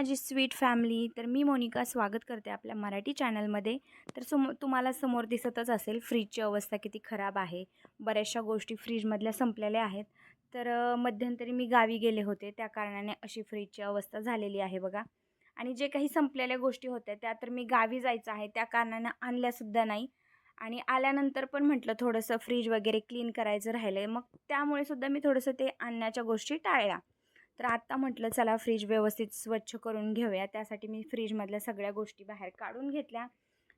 माझी sweet family तर मी मोनिका स्वागत करते आपल्या मराठी चॅनलमध्ये. तर सम तुम्हाला समोर दिसतच असेल फ्रीजची अवस्था किती खराब आहे. बऱ्याचशा गोष्टी फ्रीजमधल्या संपलेल्या आहेत. तर मध्यंतरी मी गावी गेले होते. त्या कारणाने अशी फ्रीजची अवस्था झालेली आहे बघा. आणि जे काही संपलेल्या गोष्टी होत्या त्या तर मी गावी जायचं आहे. त्या कारणानं आणल्यासुद्धा नाही. आणि आल्यानंतर पण म्हटलं थोडंसं फ्रीज वगैरे क्लीन करायचं राहिलं आहे मग त्यामुळे सुद्धा मी थोडंसं ते आणण्याच्या गोष्टी टाळल्या. तर आत्ता म्हटलं चला फ्रीज व्यवस्थित स्वच्छ करून घेऊया. त्यासाठी मी फ्रीजमधल्या सगळ्या गोष्टी बाहेर काढून घेतल्या.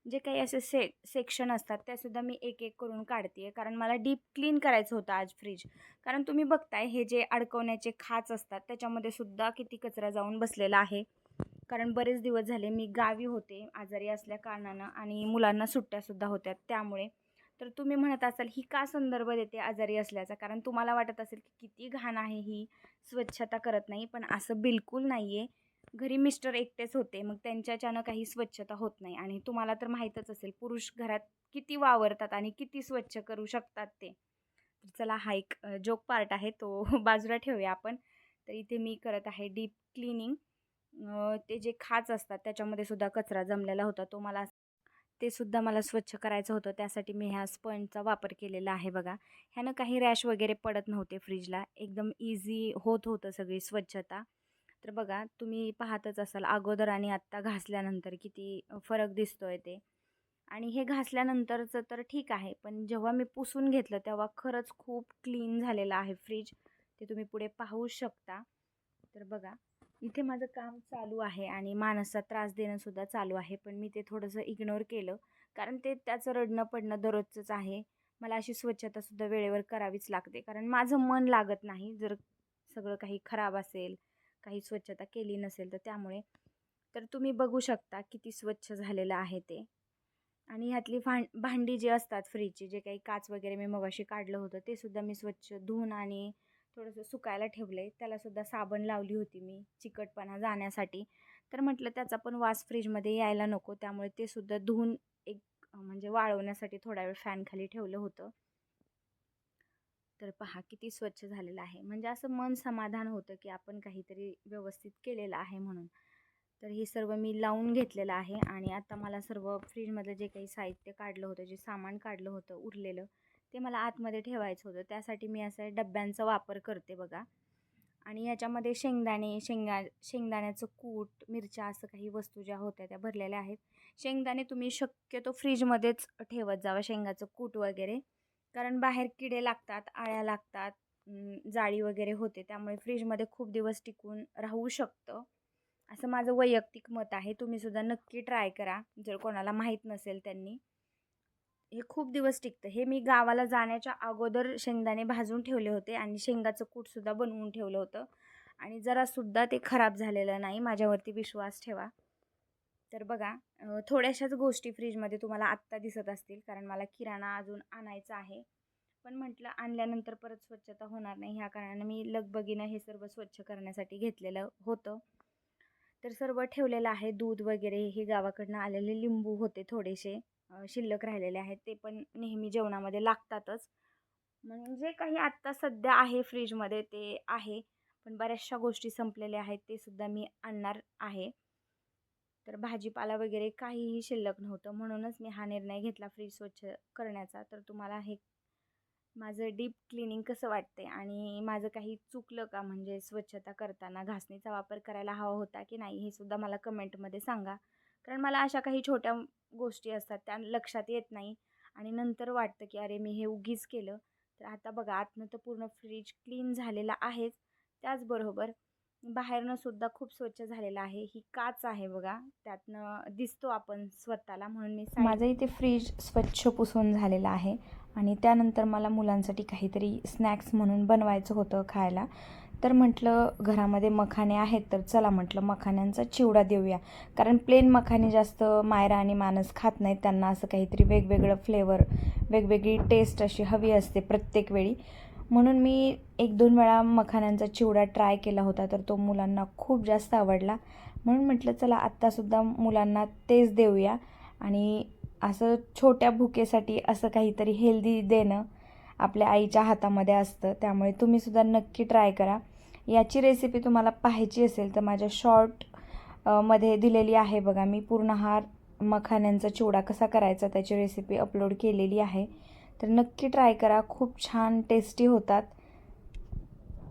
जे काही असे से सेक्शन असतात त्यासुद्धा मी एक एक करून काढते आहे कारण मला डीप क्लीन करायचं होतं आज फ्रीज. कारण तुम्ही बघताय हे जे अडकवण्याचे खाच असतात त्याच्यामध्ये सुद्धा किती कचरा जाऊन बसलेला आहे. कारण बरेच दिवस झाले मी गावी होते आजारी असल्या कारणानं आणि मुलांना सुट्ट्यासुद्धा होत्या त्यामुळे. तर तुम्ही म्हणत असाल ही का संदर्भ देते आजारी असल्याचा? कारण तुम्हाला वाटत असेल की किती घाण आहे ही स्वच्छता करत नाही. पण असं बिलकुल नाही आहे घरी मिस्टर एकटेच होते मग त्यांच्याच्यानं काही स्वच्छता होत नाही. आणि तुम्हाला तर माहीतच असेल पुरुष घरात किती वावरतात आणि किती स्वच्छ करू शकतात ते. तर चला हा एक जोक पार्ट आहे तो बाजूला ठेवूया आपण. तर इथे मी करत आहे डीप क्लिनिंग ते जे खाच असतात त्याच्यामध्ये सुद्धा कचरा जमलेला होता तो मला ते सुद्धा मला स्वच्छ करायचं होतं. त्यासाठी मी ह्या स्पंजचा वापर केलेला आहे बघा. ह्यानं काही रॅश वगैरे पडत नव्हते फ्रीजला. एकदम इझी होत होतं सगळी स्वच्छता. तर बघा तुम्ही पाहतच असाल अगोदर आणि आत्ता घासल्यानंतर किती फरक दिसतो आहे ते. आणि हे घासल्यानंतरचं तर ठीक आहे पण जेव्हा मी पुसून घेतलं तेव्हा खरंच खूप क्लीन झालेलं आहे फ्रीज ते तुम्ही पुढे पाहू शकता. तर बघा. इथे माझं काम चालू आहे आणि मानसचा त्रास देणंसुद्धा चालू आहे. पण मी ते थोडंसं इग्नोर केलं. कारण ते त्याचं रडणं पडणं दररोजचंच आहे. मला अशी स्वच्छतासुद्धा वेळेवर करावीच लागते. कारण माझं मन लागत नाही. जर सगळं काही खराब असेल काही स्वच्छता केली नसेल तर त्यामुळे. तर तुम्ही बघू शकता किती स्वच्छ झालेलं आहे ते. आणि ह्यातली भां भांडी जी असतात फ्रीजची जे काही काच वगैरे मी मगाशी काढलं होतं ते सुद्धा मी स्वच्छ धुवून आणि थोडंसं सुकायला ठेवलं आहे त्यालासुद्धा साबण लावली होती मी चिकटपणा जाण्यासाठी. तर म्हटलं त्याचा पण वास फ्रीजमध्ये यायला नको. त्यामुळे ते सुद्धा धुवून एक म्हणजे वाळवण्यासाठी थोडा वेळ फॅनखाली ठेवलं होतं. तर पहा किती स्वच्छ झालेलं आहे. म्हणजे असं मन समाधान होतं की आपण काहीतरी व्यवस्थित केलेलं आहे म्हणून. तर हे सर्व मी लावून घेतलेलं आहे आणि आता मला सर्व फ्रीजमधलं जे काही साहित्य काढलं होतं जे सामान काढलं होतं उरलेलं ते मला आतमध्ये ठेवायचं होतं. त्यासाठी मी असं डब्यांचा वापर करते बघा. आणि याच्यामध्ये शेंगदाणे शेंगा शेंगदाण्याचं कूट मिरच्या असं काही वस्तू ज्या होत्या त्या भरलेल्या आहेत. शेंगदाणे तुम्ही शक्यतो फ्रीजमध्येच ठेवत जावं शेंगाचं कूट वगैरे. कारण बाहेर किडे लागतात आळ्या लागतात जाळी वगैरे होते. त्यामुळे फ्रीजमध्ये खूप दिवस टिकून राहू शकतं. असं माझं वैयक्तिक मत आहे. तुम्हीसुद्धा नक्की ट्राय करा. जर कोणाला माहीत नसेल त्यांनी. हे खूप दिवस टिकतं. हे मी गावाला जाण्याच्या अगोदर शेंगदाणे भाजून ठेवले होते आणि शेंगाचं कूटसुद्धा बनवून ठेवलं होतं. आणि जरासुद्धा ते खराब झालेलं नाही माझ्यावरती विश्वास ठेवा. तर बघा थोड्याशाच गोष्टी फ्रीजमध्ये तुम्हाला आत्ता दिसत असतील कारण मला किराणा अजून आणायचा आहे. पण म्हटलं आणल्यानंतर परत स्वच्छता होणार नाही ह्या कारणानं मी लगबगीनं हे सर्व स्वच्छ करण्यासाठी घेतलेलं होतं. तर सर्व ठेवलेलं आहे दूध वगैरे हे गावाकडनं आलेले लिंबू होते थोडेसे. शिल्लक राहिलेले आहेत ते पण नेहमी जेवणामध्ये लागतातच. म्हणून जे काही आत्ता सध्या आहे फ्रीजमध्ये ते आहे पण बऱ्याचशा गोष्टी संपलेल्या आहेत ते सुद्धा मी आणणार आहे. तर भाजीपाला वगैरे काहीही शिल्लक नव्हतं म्हणूनच मी हा निर्णय घेतला फ्रीज स्वच्छ करण्याचा. तर तुम्हाला हे माझं डीप क्लिनिंग कसं वाटते आणि माझं काही चुकलं का? म्हणजे स्वच्छता करताना घासणीचा वापर करायला हवा होता की नाही हे सुद्धा मला कमेंटमध्ये सांगा. कारण मला अशा काही छोट्या गोष्टी असतात त्या लक्षात येत नाही आणि नंतर वाटतं की अरे मी हे उगीच केलं. तर आता बघा आतनं तर पूर्ण फ्रीज क्लीन झालेला आहेच. त्याचबरोबर बाहेरनं सुद्धा खूप स्वच्छ झालेलं आहे. ही काच आहे बघा त्यातनं दिसतो आपण स्वतःला म्हणून मी माझं इथे फ्रीज स्वच्छ पुसून झालेलं आहे आणि त्यानंतर मला मुलांसाठी काहीतरी स्नॅक्स म्हणून बनवायचं होतं खायला. तर म्हटलं घरामध्ये मखाने आहेत तर चला म्हटलं मखाण्यांचा चिवडा देऊया. कारण प्लेन मखाने जास्त मायरा आणि मानस खात नाहीत. त्यांना असं काहीतरी वेगवेगळं फ्लेवर वेगवेगळी टेस्ट अशी हवी असते प्रत्येक वेळी. म्हणून मी एक दोन वेळा मखाण्यांचा चिवडा ट्राय केला होता तर तो मुलांना खूप जास्त आवडला. म्हणून म्हटलं चला आत्तासुद्धा मुलांना तेच देऊया. आणि असं छोट्या भुकेसाठी असं काहीतरी हेल्दी देणं आपल्या आईच्या हातामध्ये असतं. त्यामुळे तुम्हीसुद्धा नक्की ट्राय करा. याची रेसिपी तुम्हाला पाहायची असेल तर माझ्या शॉर्टमध्ये दिलेली आहे बघा. मी पूर्ण हा मखाण्यांचा चिवडा कसा करायचा त्याची रेसिपी अपलोड केलेली आहे. तर नक्की ट्राय करा. खूप छान टेस्टी होतात.